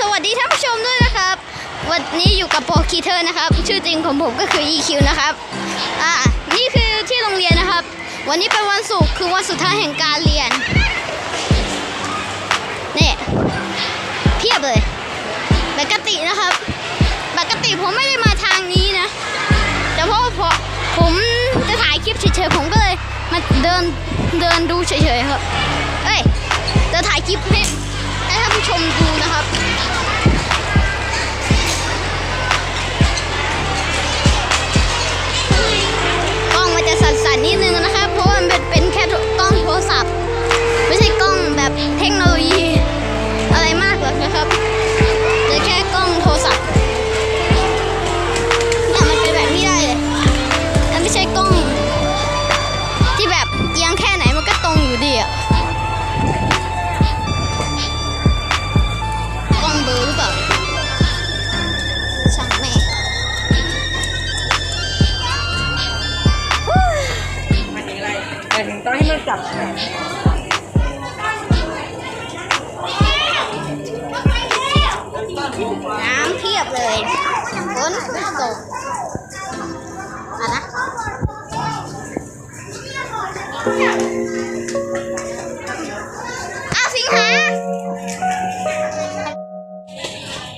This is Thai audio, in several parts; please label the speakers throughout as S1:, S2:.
S1: สวัสดีท่านผู้ชมด้วยนะครับ วันนี้อยู่กับโปรคีเทอร์นะครับ ชื่อจริงของผมก็คือ EQ นะครับอ่านี่คือที่โรงเรียนนะครับ วันนี้เป็นวันศุกร์คือวันสุดท้ายแห่งการเรียนเนี่ยเพียบเลยปกตินะครับ ปกติผมไม่ได้มาทางนี้นะ แต่เพราะว่าพอผมจะถ่ายคลิปเฉยๆผมก็เลยมาเดินเดินดูเฉยๆครับ เอ้ยจะถ่ายคลิปให้ให้ท่านผู้ชมดู ต้อง
S2: ให้มันจับ
S1: น้ำเพียบเลยฝนตกอะนะอ้าวสิงหา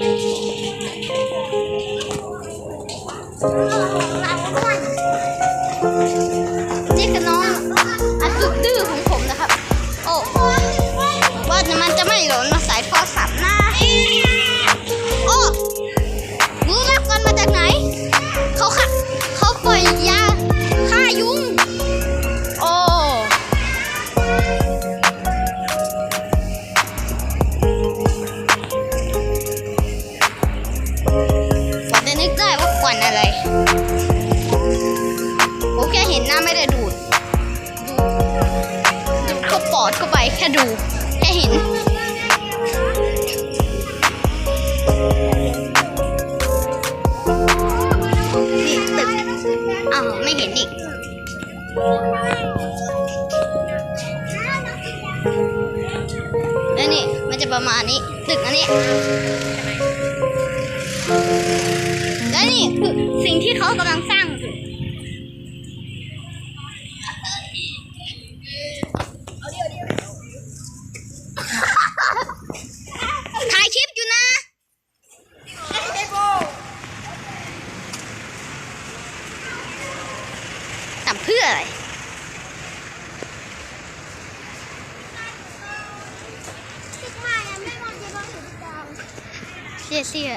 S1: นี่ อดเข้าไปแค่ดู แค่เห็น นี่ตึกอ้าวไม่เห็นอีกแล้วนี่ มันจะประมาณนี้ ตึกอันนี้และนี่คือสิ่งที่เขากำลังสร้างอยู่ถ่ายคลิปอยู่นะ ทำ เพื่ออะไรเสียเสีย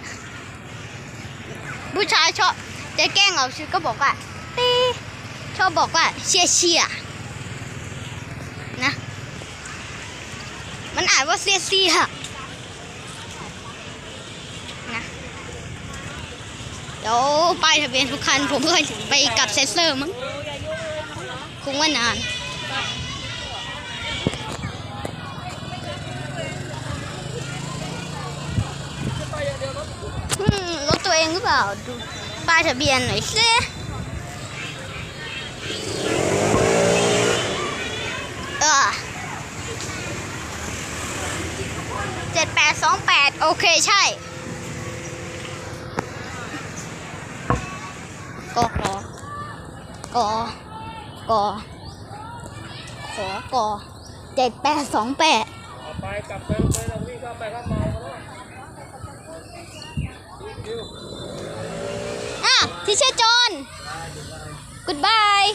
S1: ผู้ชายชอบจะแกล้งเอาชื่อก็บอกว่าตีชอบบอกว่าเชียเชียนะ มันอ่านว่าเสียเสียนะเดี๋ยวป้ายทะเบียนทุกคันผมก็ไปกับเซนเซอร์มั้ง คงว่านาน รถตัวเองหรือเปล่า ดูป้ายทะเบียนหน่อยสิเอเจ็ดแปดสองแปดโอเคใช่กอกอกอ กอขอกอเจ็ดแปดสองแปด
S2: เอาไปกลับไปไปเราวิ่งเข้าไปเข้ามาแล้วคิว
S1: อะที่ชื่อจอน goodbye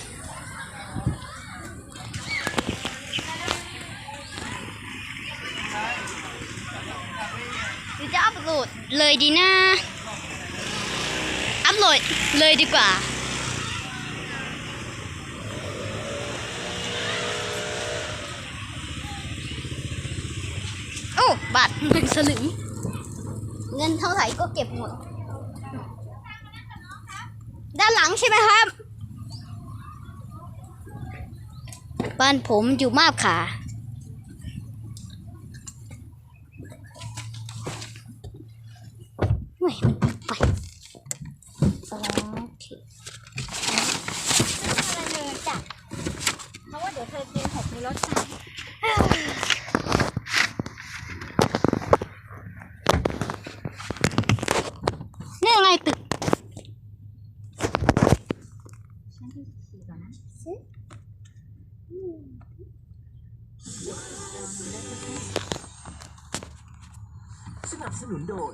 S1: หรือจะอัพโหลดเลยดีนะ อัพโหลดเลยดีกว่า โอ้บัตรเงินสลึง เงินเท่าไหร่ก็เก็บหมด ด้านหลังใช่ไหมครับ บ้านผมอยู่มาบขาไม่มันไปโอเค
S3: เธอจัดเพราะว่าเดี๋ยวเธอกินหกในรถจัด พี่ขี่ก่อนนะ
S4: สนับสนุนโดย